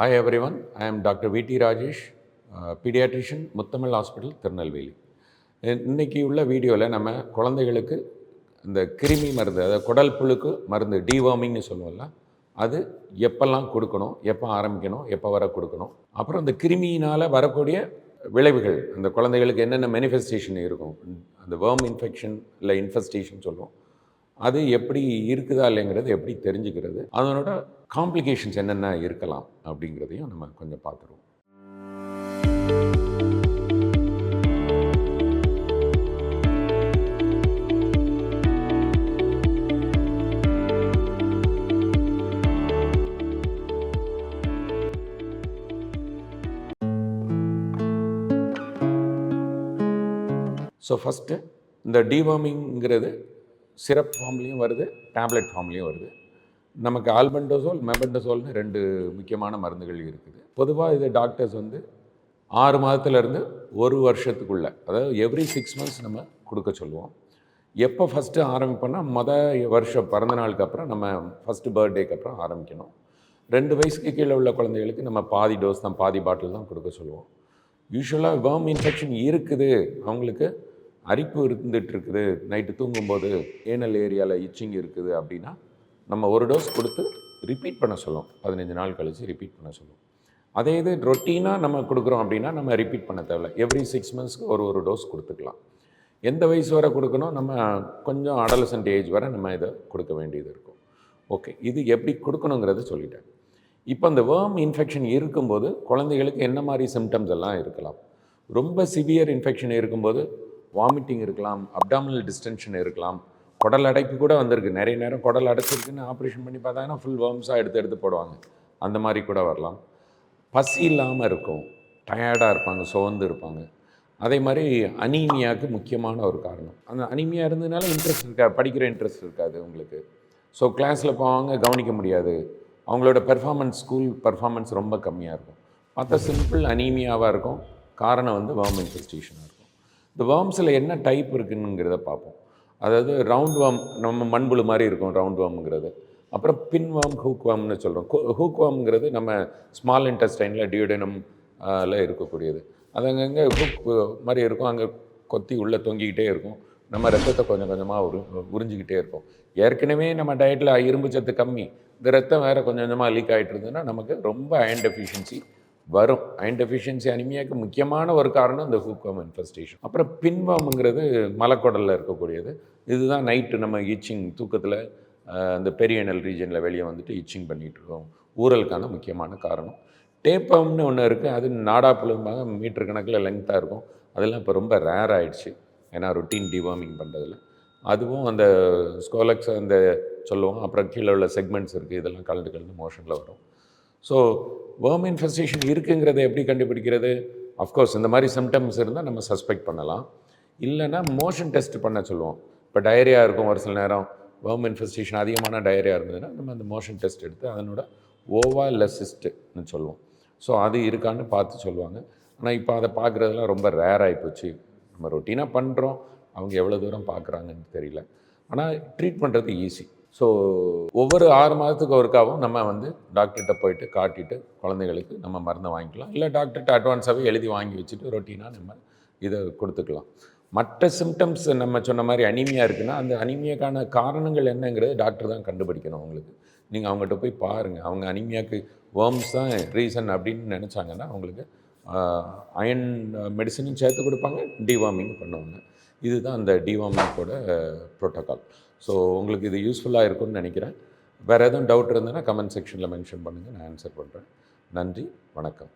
Hi everyone I am doctor V T Rajesh paediatrician Muthamizh hospital Tirunelveli இன்றைக்கி உள்ள வீடியோவில் நம்ம குழந்தைகளுக்கு இந்த கிருமி மருந்து அதாவது குடல் புழுக்கு மருந்து டிவார்மிங்னு சொல்லுவோம்ல அது எப்பெல்லாம் கொடுக்கணும் எப்போ ஆரம்பிக்கணும் எப்போ வர கொடுக்கணும். அப்புறம் இந்த கிருமியினால் வரக்கூடிய விளைவுகள் அந்த குழந்தைகளுக்கு என்னென்ன மேனிஃபெஸ்டேஷன் இருக்கும்? அந்த வேர்ம் இன்ஃபெக்ஷன் இல்லை இன்ஃபெஸ்டேஷன் சொல்லுவோம். அது எப்படி இருக்குதா இல்லைங்கிறது எப்படி தெரிஞ்சுக்கிறது அதனோட காம்ப்ளிகேஷன்ஸ் என்னென்ன இருக்கலாம் அப்படிங்கிறதையும் நம்ம கொஞ்சம் பார்த்துருவோம். ஸோ ஃபஸ்ட்டு இந்த டிவார்மிங்கிறது சிரப் ஃபார்ம்லேயும் வருது டேப்லெட் ஃபார்ம்லேயும் வருது. நமக்கு ஆல்பண்டோசோல் மெபண்டசோல்னு ரெண்டு முக்கியமான மருந்துகள் இருக்குது. பொதுவாக இது டாக்டர்ஸ் வந்து ஆறு மாதத்துலேருந்து ஒரு வருஷத்துக்குள்ள அதாவது எவ்ரி சிக்ஸ் மந்த்ஸ் நம்ம கொடுக்க சொல்லுவோம். எப்போ ஃபஸ்ட்டு ஆரம்பிப்போம்னா மொதல் வருஷம் பிறந்த நாளுக்கு அப்புறம் நம்ம ஃபஸ்ட்டு பர்த்டேக்கு அப்புறம் ஆரம்பிக்கணும். ரெண்டு வயசுக்கு கீழே உள்ள குழந்தைகளுக்கு நம்ம பாதி டோஸ் தான் பாதி பாட்டில் தான் கொடுக்க சொல்லுவோம். யூஸ்வலாக வேர்ம் இன்ஃபெக்ஷன் இருக்குது அவங்களுக்கு. அரிப்பு இருந்துட்டு இருக்குது நைட்டு தூங்கும்போது ஏனல் ஏரியாவில் இச்சிங் இருக்குது அப்படின்னா நம்ம ஒரு டோஸ் கொடுத்து ரிப்பீட் பண்ண சொல்லும். பதினஞ்சு நாள் கழித்து ரிப்பீட் பண்ண சொல்லுவோம் அதே இது ரொட்டீனாக நம்ம கொடுக்குறோம் அப்படின்னா நம்ம ரிப்பீட் பண்ண தேவையில்ல. எவ்ரி சிக்ஸ் மந்த்ஸ்க்கு ஒரு ஒரு டோஸ் கொடுத்துக்கலாம். எந்த வயசு வரை கொடுக்கணும்? நம்ம கொஞ்சம் அடலசன்ட் ஏஜ் வரை நம்ம இதை கொடுக்க வேண்டியது இருக்கும். ஓகே இது எப்படி கொடுக்கணுங்கிறத சொல்லிட்டேன். இப்போ அந்த வேர்ம் இன்ஃபெக்ஷன் இருக்கும்போது குழந்தைகளுக்கு என்ன மாதிரி சிம்டம்ஸ் எல்லாம் இருக்கலாம்? ரொம்ப சிவியர் இன்ஃபெக்ஷன் இருக்கும்போது வாமிட்டிங் இருக்கலாம் அப்டாமினல் டிஸ்டென்ஷன் இருக்கலாம். குடல் அடைப்பு கூட வந்திருக்கு. நிறைய நேரம் குடல் அடைச்சிருக்குன்னு ஆப்ரேஷன் பண்ணி பார்த்தாங்கன்னா ஃபுல் வேர்ம்ஸாக எடுத்து எடுத்து போடுவாங்க. அந்த மாதிரி கூட வரலாம். பசி இல்லாமல் இருக்கும். டயர்டாக இருப்பாங்க சோர்ந்து இருப்பாங்க. அதே மாதிரி அனீமியாவுக்கு முக்கியமான ஒரு காரணம். அந்த அனீமியா இருந்ததுனால இன்ட்ரெஸ்ட் இருக்காது. படிக்கிற இன்ட்ரெஸ்ட் இருக்காது உங்களுக்கு. ஸோ கிளாஸில் போவாங்க கவனிக்க முடியாது. அவங்களோட பெர்ஃபார்மன்ஸ் ஸ்கூல் பெர்ஃபார்மன்ஸ் ரொம்ப கம்மியாக இருக்கும். மற்ற சிம்பிள் அனீமியாவாக இருக்கும். காரணம் வந்து வேர்ம் இன்ஃபெஸ்டேஷனாக இருக்கும். இந்த வேர்ம்ஸில் என்ன டைப் இருக்குங்கிறத பார்ப்போம். அதாவது ரவுண்ட் வார்ம் நம்ம மண்புழு மாதிரி இருக்கும் ரவுண்ட் வார்ம்ங்கிறது அப்புறம் பின் வார்ம் ஹூக் வார்ம்னு சொல்கிறோம் ஹூக் வார்ம்ங்கிறது நம்ம ஸ்மால் இன்டெஸ்டைனில் டியூடனம் ல இருக்கக்கூடியது. அது அங்கங்கே ஹூக் மாதிரி இருக்கும். அங்கே கொத்தி உள்ளே தொங்கிக்கிட்டே இருக்கும். நம்ம ரத்தத்தை கொஞ்சம் கொஞ்சமாக உரு உறிஞ்சிக்கிட்டே இருக்கும் ஏற்கனவே நம்ம டயட்டில் இரும்பு சத்து கம்மி. இந்த ரத்தம் வேறு கொஞ்சம் கொஞ்சமாக லீக் ஆகிட்டு இருந்ததுன்னா நமக்கு ரொம்ப அயன் டெஃபிஷியன்சி வரும். அயன் டெஃபிஷியன்சி அனிமியாவுக்கு முக்கியமான ஒரு காரணம் இந்த ஹூக்வாம் இன்ஃபெஸ்டேஷன் அப்புறம் பின்வாம்ங்கிறது மலைக்கொடலில் இருக்கக்கூடியது. இதுதான் நைட்டு நம்ம இச்சிங் தூக்கத்தில் அந்த பெரியனல் ரீஜனில் வெளியே வந்துட்டு இச்சிங் பண்ணிகிட்டு இருக்கோம். ஊரலுக்கான முக்கியமான காரணம். டேப்பம்னு ஒன்று இருக்குது அது நாடாப்புலமாக மீட்டர் கணக்கில் லெங்க்த்தாக இருக்கும். அதெல்லாம் இப்போ ரொம்ப ரேர் ஆகிடுச்சு ஏன்னா ரொட்டீன் டிவார்மிங் பண்ணுறதில் அதுவும் அந்த ஸ்கோலக்ஸ் அந்த சொல்லுவோம். அப்புறம் கீழே உள்ள செக்மெண்ட்ஸ் இருக்குது இதெல்லாம் கலந்து கலந்து மோஷனில் வரும். ஸோ வேர்ம் இன்ஃபெஸ்டேஷன் இருக்குங்கிறத எப்படி கண்டுபிடிக்கிறது? அஃப்கோர்ஸ் இந்த மாதிரி சிம்டம்ஸ் இருந்தால் நம்ம சஸ்பெக்ட் பண்ணலாம். இல்லைன்னா மோஷன் டெஸ்ட் பண்ண சொல்லுவோம். இப்போ டயரியா இருக்கும் ஒரு சில நேரம். வேர்ம் இன்ஃபெஸ்டேஷன் அதிகமான டயரியா இருந்ததுன்னா நம்ம அந்த மோஷன் டெஸ்ட் எடுத்து அதனோட ஓவா லெசிஸ்ட்னு சொல்லுவோம். ஸோ அது இருக்கான்னு பார்த்து சொல்லுவாங்க. ஆனால் இப்போ அதை பார்க்குறதுலாம் ரொம்ப ரேர் ஆகிப்போச்சு நம்ம ரொட்டீனாக பண்ணுறோம் அவங்க எவ்வளோ தூரம் பார்க்குறாங்கன்னு தெரியல. ஆனால் ட்ரீட் பண்ணுறது ஈஸி ஸோ ஒவ்வொரு ஆறு மாதத்துக்கு ஒருக்காவும் நம்ம வந்து டாக்டர்கிட்ட போயிட்டு காட்டிட்டு குழந்தைகளுக்கு நம்ம மருந்தை வாங்கிக்கலாம். இல்லை டாக்டர்கிட்ட அட்வான்ஸாகவே எழுதி வாங்கி வச்சுட்டு ரொட்டீனாக நம்ம இதை கொடுத்துக்கலாம். மற்ற சிம்டம்ஸ் நம்ம சொன்ன மாதிரி அனிமியா இருக்குன்னா அந்த அனிமியாக்கான காரணங்கள் என்னங்கிறது டாக்டர் தான் கண்டுபிடிக்கணும் அவங்களுக்கு நீங்கள் அவங்ககிட்ட போய் பாருங்கள் அவங்க அனிமியாக்கு வேர்ம்ஸ் தான் ரீசன் அப்படின்னு நினச்சாங்கன்னா அவங்களுக்கு அயன் மெடிசனும் சேர்த்து கொடுப்பாங்க டிவார்மிங் பண்ணுவாங்க. இதுதான் அந்த டிவார்மிங்கோட ப்ரோட்டோகால் ஸோ உங்களுக்கு இது யூஸ்ஃபுல்லாக இருக்கும்னு நினைக்கிறேன். வேறு எதுவும் டவுட் இருந்ததுன்னா கமெண்ட் செக்ஷனில் மென்ஷன் பண்ணுங்கள் நான் ஆன்சர் பண்ணுறேன் நன்றி. வணக்கம்.